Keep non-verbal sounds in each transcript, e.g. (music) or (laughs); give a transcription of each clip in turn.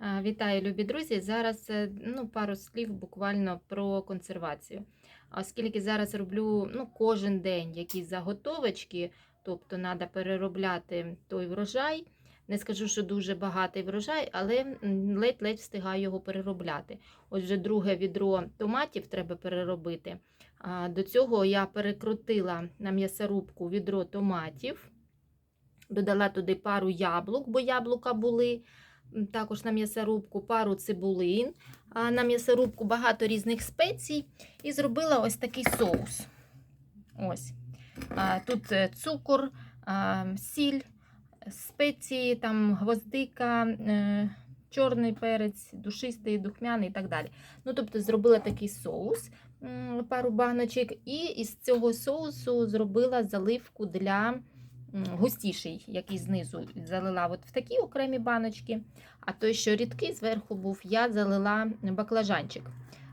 Вітаю, любі друзі. Зараз е, ну, пару слів буквально про консервацію. Оскільки зараз роблю ну, кожен день якісь заготовочки, тобто треба переробляти той врожай. Не скажу, що дуже багатий врожай, але ледь-ледь встигаю його переробляти. Ось вже друге відро томатів треба переробити. До цього я перекрутила на м'ясорубку відро томатів, додала туди пару яблук, бо яблука були також на м'ясорубку, пару цибулин, на м'ясорубку багато різних спецій і зробила ось такий соус. Ось. Тут е, цукор, сіль, спеції, там гвоздика, е, чорний перець, душистий, духмяний і так далі. Ну, тобто, зробила такий соус, пару баночок, і із цього соусу зробила заливку для густіший, який знизу залила от в такі окремі баночки. А той, що рідкий зверху був, я залила баклажанчик.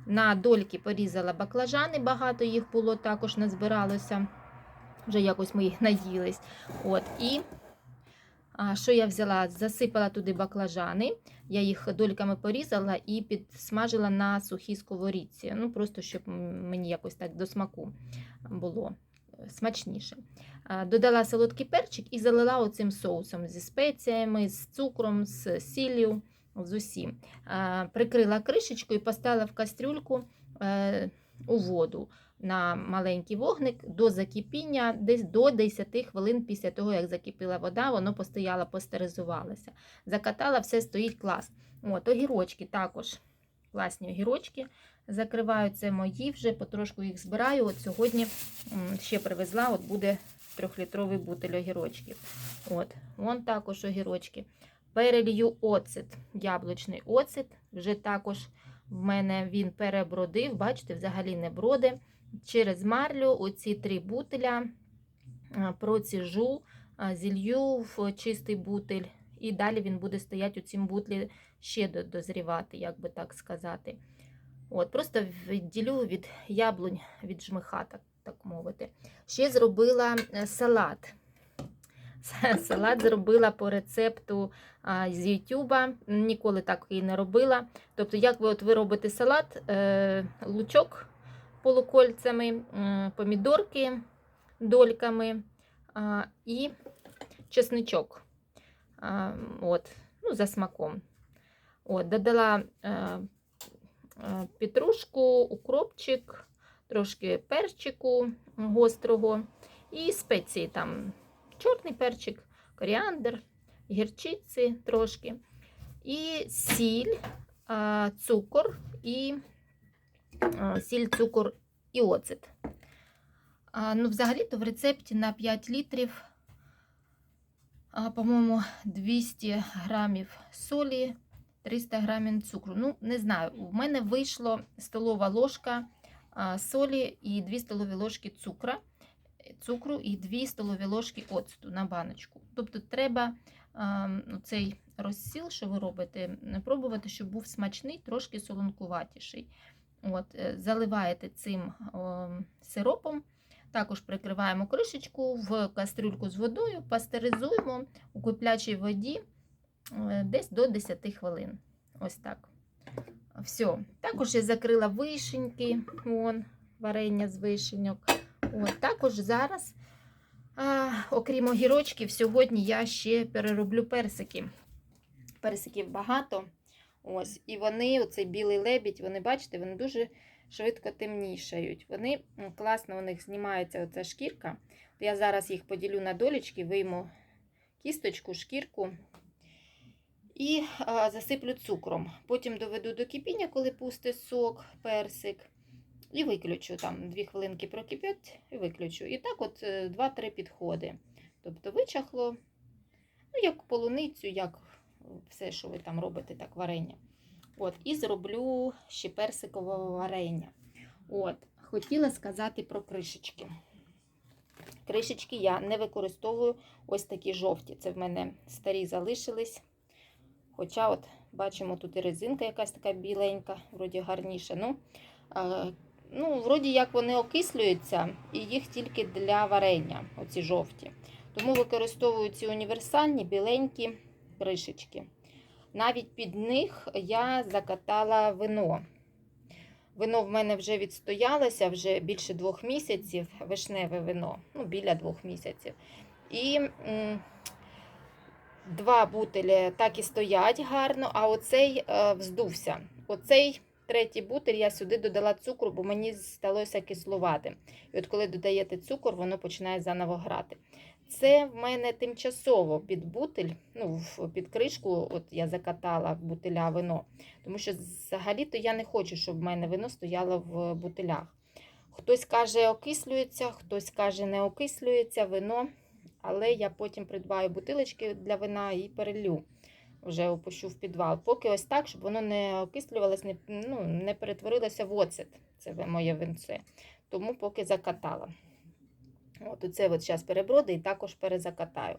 На дольки порізала баклажани, багато їх було, також назбиралося. Вже якось ми їх наїлись. От, і а, що я взяла? Засипала туди баклажани, я їх дольками порізала і підсмажила на сухій сковорідці. Ну, просто щоб мені якось так до смаку було смачніше. Додала солодкий перчик і залила оцим соусом зі спеціями, з цукром, з сіллю, з усім. Прикрила кришечку і поставила в кастрюльку е, у воду на маленький вогник до закипіння, десь до 10 хвилин після того, як закипіла вода, воно постояло, постеризувалося. Закатала, все стоїть клас. От, огірочки також класні огірочки. Закриваю це мої, вже потрошку їх збираю. От сьогодні ще привезла, от буде трьохлітровий бутиль огірочків. От, вон також огірочки. Перелью оцет, яблучний оцет. Вже також в мене він перебродив, бачите, взагалі не броди. Через марлю оці три бутиля проціжу, зілью в чистий бутиль, і далі він буде стояти у цім бутлі ще дозрівати, як би так сказати. От, Просто відділю від яблунь, від жмиха, так, так мовити. Ще зробила е, салат. Салат зробила по рецепту а, з Ютуба. Ніколи так і не робила. Тобто, як ви, от ви робите салат, е, лучок полукольцями, м, помідорки дольками а, і чесничок. От, ну, за смаком. От, додала е, е, петрушку, укропчик, трошки перчику гострого і спеції там чорний перчик, коріандр, гірчиці трошки, і сіль, цукор і сіль, цукор і оцет. Ну, взагалі-то в рецепті на 5 літрів, по-моєму, 200 грамів солі, 300 грамів цукру. Ну, не знаю, у мене вийшло столова ложка солі і 2 столові ложки цукра цукру і 2 столові ложки оцту на баночку. Тобто треба цей розсіл, що ви робите, пробувати, щоб був смачний, трошки солонкуватіший. От, е, заливаєте цим ем, сиропом, також прикриваємо кришечку в кастрюльку з водою, пастеризуємо у киплячій воді е, десь до 10 хвилин. Ось так. Все. Також я закрила вишеньки, вон, варення з вишеньок. От, також зараз, а, окрім огірочків, сьогодні я ще перероблю персики. Персиків багато. Ось, і вони, оцей білий лебідь, вони, бачите, вони дуже швидко темнішають. Вони класно у них знімається оця шкірка. Я зараз їх поділю на долічки, вийму кісточку, шкірку і засиплю цукром. Потім доведу до кипіння, коли пустить сок, персик. І виключу там 2 хвилинки прокипять і виключу. І так от 2-3 підходи. Тобто вичахло, ну, як полуницю, як все, що ви там робите, так варення. От, І зроблю ще персикове варення. От, Хотіла сказати про кришечки. Кришечки я не використовую ось такі жовті. Це в мене старі залишились. Хоча, от, бачимо, тут і резинка якась така біленька, вроді гарніша. Ну, е, ну, вроді як вони окислюються, і їх тільки для варення, оці жовті. Тому використовую ці універсальні біленькі кришечки. Навіть під них я закатала вино. Вино в мене вже відстоялося вже більше двох місяців, вишневе вино, ну, біля двох місяців. І м, два бутилі так і стоять гарно, а оцей е, вздувся. Оцей третій бутиль я сюди додала цукру, бо мені сталося кислувати. І от коли додаєте цукор, воно починає заново грати. Це в мене тимчасово під бутиль, ну, під кришку, от я закатала бутиля вино. Тому що взагалі-то я не хочу, щоб в мене вино стояло в бутилях. Хтось каже, окислюється, хтось каже, не окислюється вино, але я потім придбаю бутилочки для вина і перелю. Вже опущу в підвал. Поки ось так, щоб воно не окислювалось, не, ну, не перетворилося в оцет. Це моє винце. Тому поки закатала. От оце от зараз переброди і також перезакатаю.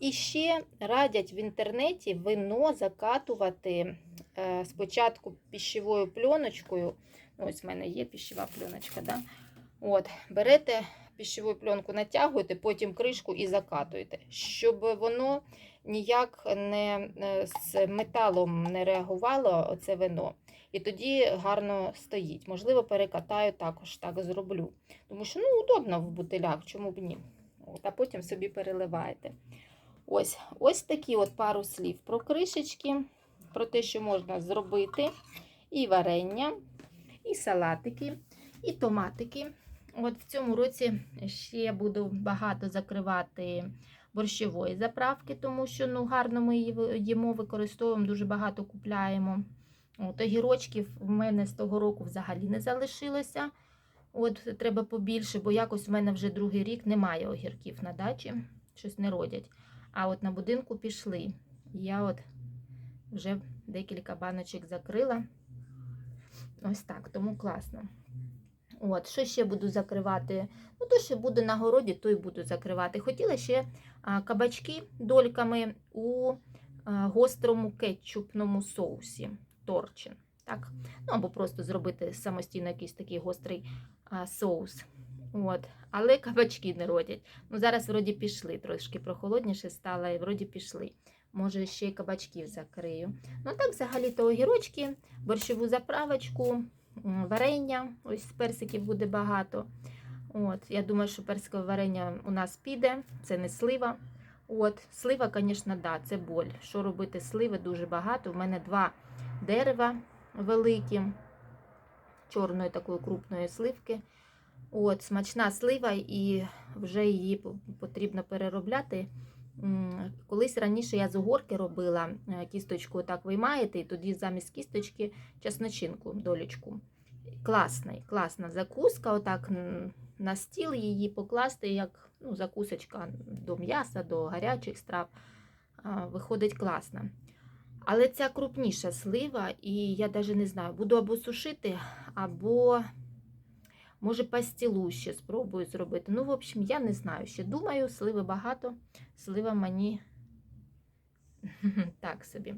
І ще радять в інтернеті вино закатувати е, спочатку піщовою пленочкою. Ось в мене є піщова пленочка. Да? От, берете піщову пленку, натягуєте, потім кришку і закатуєте, щоб воно ніяк не е, з металом не реагувало оце вино. І тоді гарно стоїть. Можливо, перекатаю також так зроблю. Тому що ну, удобно в бутилях, чому б ні. От, а потім собі переливаєте. Ось, ось такі от пару слів про кришечки, про те, що можна зробити. І варення, і салатики, і томатики. От в цьому році ще буду багато закривати борщової заправки, тому що ну, гарно ми її їмо, використовуємо, дуже багато купляємо. От, огірочків в мене з того року взагалі не залишилося. От треба побільше, бо якось в мене вже другий рік немає огірків на дачі, щось не родять. А от на будинку пішли. Я от вже декілька баночок закрила. Ось так, тому класно. От, що ще буду закривати? Ну, то, що буде на городі, то й буду закривати. Хотіла ще кабачки дольками у гострому кетчупному соусі. Торчин. Так? Ну, або просто зробити самостійно якийсь такий гострий а, соус. От. Але кабачки не родять. Ну, зараз вроді пішли, трошки прохолодніше стало, і вроді пішли. Може, ще й кабачків закрию. Ну так, взагалі-то огірочки, борщову заправочку, варення. Ось персиків буде багато. От, я думаю, що персикове варення у нас піде, це не слива. От, слива, звісно, да, це боль. Що робити сливи дуже багато. У мене два дерева великі, чорної такої крупної сливки. От, смачна слива, і вже її потрібно переробляти. Колись раніше я з угорки робила е, кісточку, так виймаєте, і тоді замість кісточки чесночинку, долічку. Класний, класна закуска. Отак на стіл її покласти, як ну, закусочка до м'яса, до гарячих страв. Виходить класно. Але ця крупніша слива, і я навіть не знаю, буду або сушити, або може пастілу ще спробую зробити. Ну, в общем, я не знаю. Ще думаю, сливи багато, слива мені (laughs) так собі.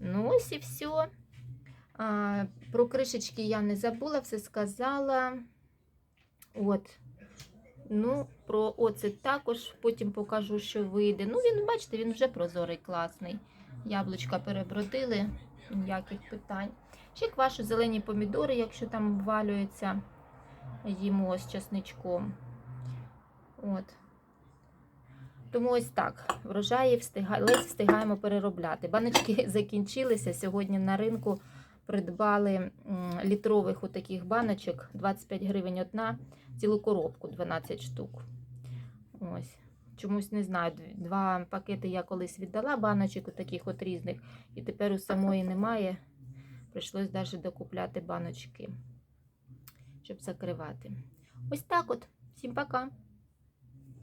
Ну, ось і все. А, про кришечки я не забула, все сказала. От. Ну, про оцет також потім покажу, що вийде. Ну, він, бачите, він вже прозорий, класний. Яблучка перебродили, ніяких питань. Ще квашу зелені помідори, якщо там обвалюється, їмо з часничком. От. Тому ось так. Врожаї встига... ледь встигаємо переробляти. Баночки (laughs) закінчилися. Сьогодні на ринку придбали літрових отаких баночок 25 гривень одна, цілу коробку 12 штук. Ось. Чомусь не знаю. Два пакети я колись віддала баночок таких от різних, і тепер у самої немає. Прийшлось навіть докупляти баночки, щоб закривати. Ось так от. Всім пока!